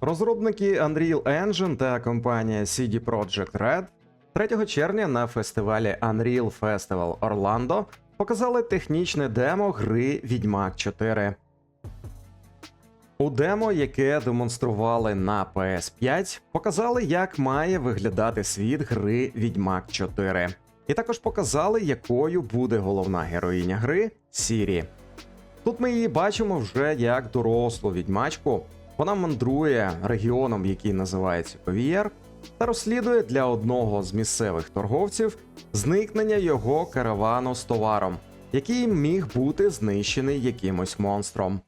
Розробники Unreal Engine та компанія CD Projekt Red 3 червня на фестивалі Unreal Festival Orlando показали технічне демо гри Відьмак 4. У демо, яке демонстрували на PS5, показали, як має виглядати світ гри Відьмак 4. І також показали, якою буде головна героїня гри Сірі. Тут ми її бачимо вже як дорослу відьмачку. Вона мандрує регіоном, який називається Ковієр, та розслідує для одного з місцевих торговців зникнення його каравану з товаром, який міг бути знищений якимось монстром.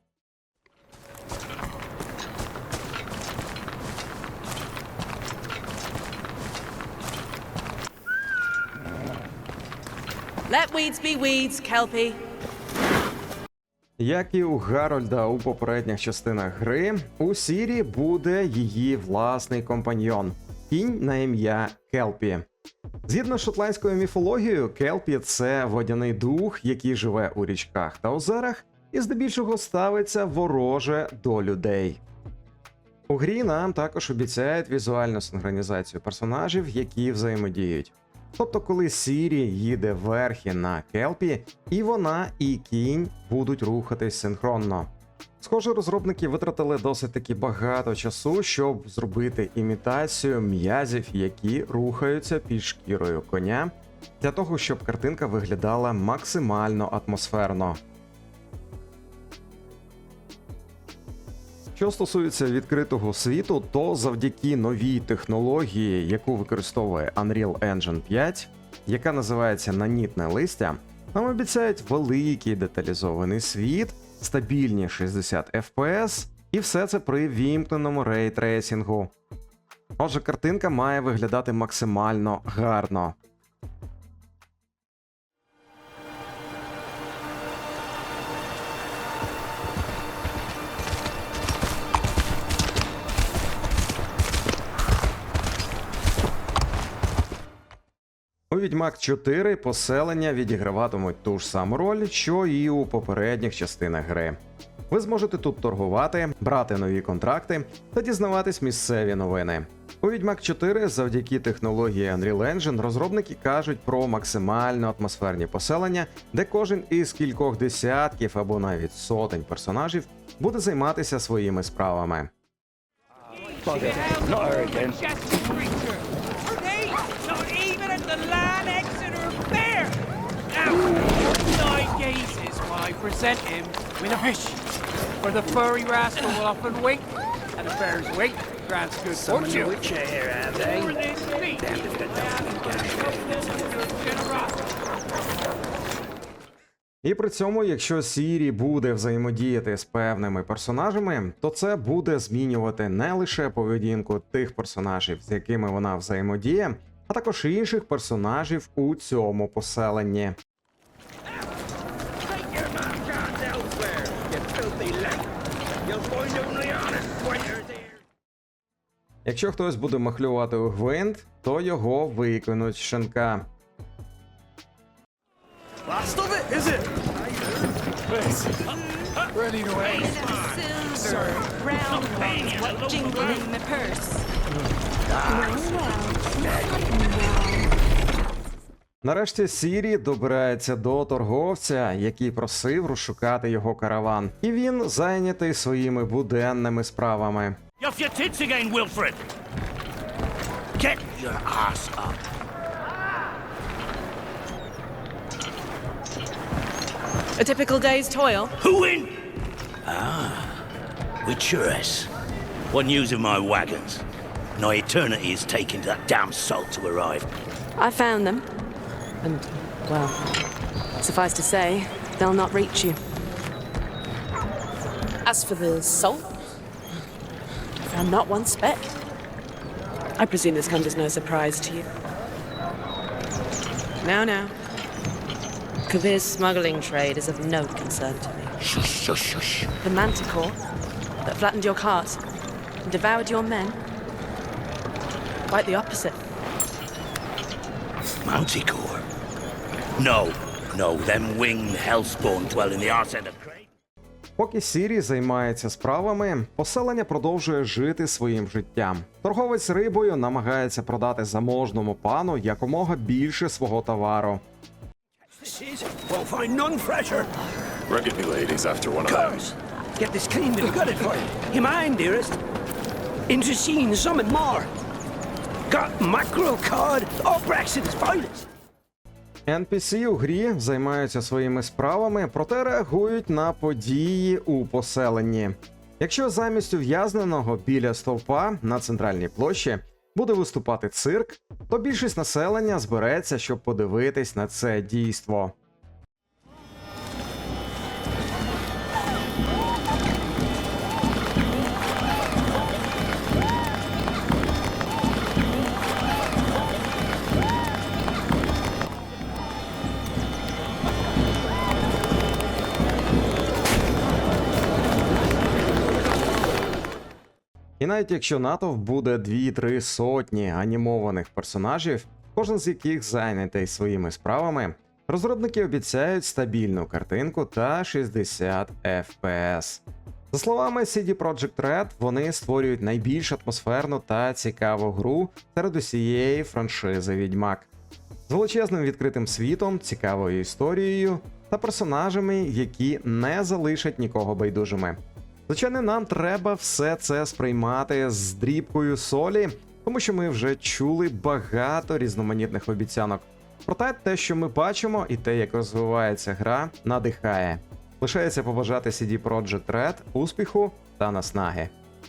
Let weeds be weeds, Kelpie. Як і у Гарольда у попередніх частинах гри, у Сірі буде її власний компаньйон кінь на ім'я Келпі. Згідно з шотландською міфологією, Келпі це водяний дух, який живе у річках та озерах, і здебільшого ставиться вороже до людей. У грі нам також обіцяють візуальну синхронізацію персонажів, які взаємодіють. Тобто, коли Сірі їде верхи на Келпі, і вона, і кінь будуть рухатись синхронно. Схоже, розробники витратили досить таки багато часу, щоб зробити імітацію м'язів, які рухаються під шкірою коня, для того, щоб картинка виглядала максимально атмосферно. Що стосується відкритого світу, то завдяки новій технології, яку використовує Unreal Engine 5, яка називається нанітне листя, нам обіцяють великий деталізований світ, стабільні 60 FPS, і все це при вімкненому рейтрейсінгу. Отже, картинка має виглядати максимально гарно. У Відьмак 4 поселення відіграватимуть ту ж саму роль, що і у попередніх частинах гри. Ви зможете тут торгувати, брати нові контракти та дізнаватись місцеві новини. У Відьмак 4 завдяки технології Unreal Engine розробники кажуть про максимально атмосферні поселення, де кожен із кількох десятків або навіть сотень персонажів буде займатися своїми справами. The Lan Exeter Fair. Now, nine gazes while I present him with a fish. For the furry rascal will often wink, and a bear's weight grants good Some fortune. Which here, have they? For this fleet, generosity. І при цьому, якщо Сірі буде взаємодіяти з певними персонажами, то це буде змінювати не лише поведінку тих персонажів, з якими вона взаємодіє, а також інших персонажів у цьому поселенні. Якщо хтось буде махлювати у гвинт, то його викинуть з шинка. Last of it, is it? Ready to wait. Silver, round ones, what jingle in my purse. Нарешті Сірі добирається до торговця, який просив розшукати його караван, і він зайнятий своїми буденними справами. Get your ass up. A typical day's toil. Who in? With Churres. What news of my wagons? No eternity is taking that damn salt to arrive. I found them. And, well, suffice to say, they'll not reach you. As for the salt, I found not one speck. I presume this comes as no surprise to you. Now, now. Kavir's smuggling trade is of no concern to me. Shush, shush, shush. The manticore that flattened your cart and devoured your men? Quite the opposite. Manticore. No, no, them winged hellspawn dwell in the arse end of Craig. Поки Сірі займається справами, поселення продовжує жити своїм життям. Торговець рибою намагається продати заможному пану якомога більше свого товару. Won't find none fresher. Reckon ladies after one of them. Get this cleaned and gutted for you. You mind, dearest? Into seeing some and more. Got mackerel, cod, all Brexit's finest. NPC у грі займаються своїми справами, проте реагують на події у поселенні. Якщо замість ув'язненого біля стовпа на центральній площі буде виступати цирк, то більшість населення збереться, щоб подивитись на це дійство. Навіть якщо натовп буде 2-3 сотні анімованих персонажів, кожен з яких зайнятий своїми справами, розробники обіцяють стабільну картинку та 60 FPS. За словами CD Projekt Red, вони створюють найбільш атмосферну та цікаву гру серед усієї франшизи Відьмак з величезним відкритим світом, цікавою історією та персонажами, які не залишать нікого байдужими. Звичайно, нам треба все це сприймати з дрібкою солі, тому що ми вже чули багато різноманітних обіцянок. Проте те, що ми бачимо, і те, як розвивається гра, надихає. Лишається побажати CD Projekt Red успіху та наснаги.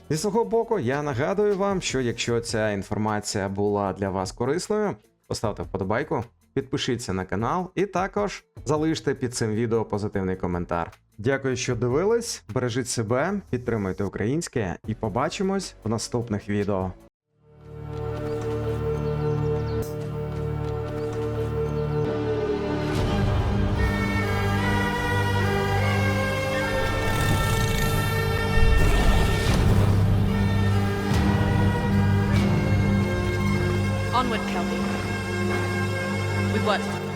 Зі свого боку, я нагадую вам, що якщо ця інформація була для вас корисною, поставте вподобайку, підпишіться на канал і також залиште під цим відео позитивний коментар. Дякую, що дивились. Бережіть себе, підтримуйте українське і побачимось в наступних відео. Onward, Kelpie. With what?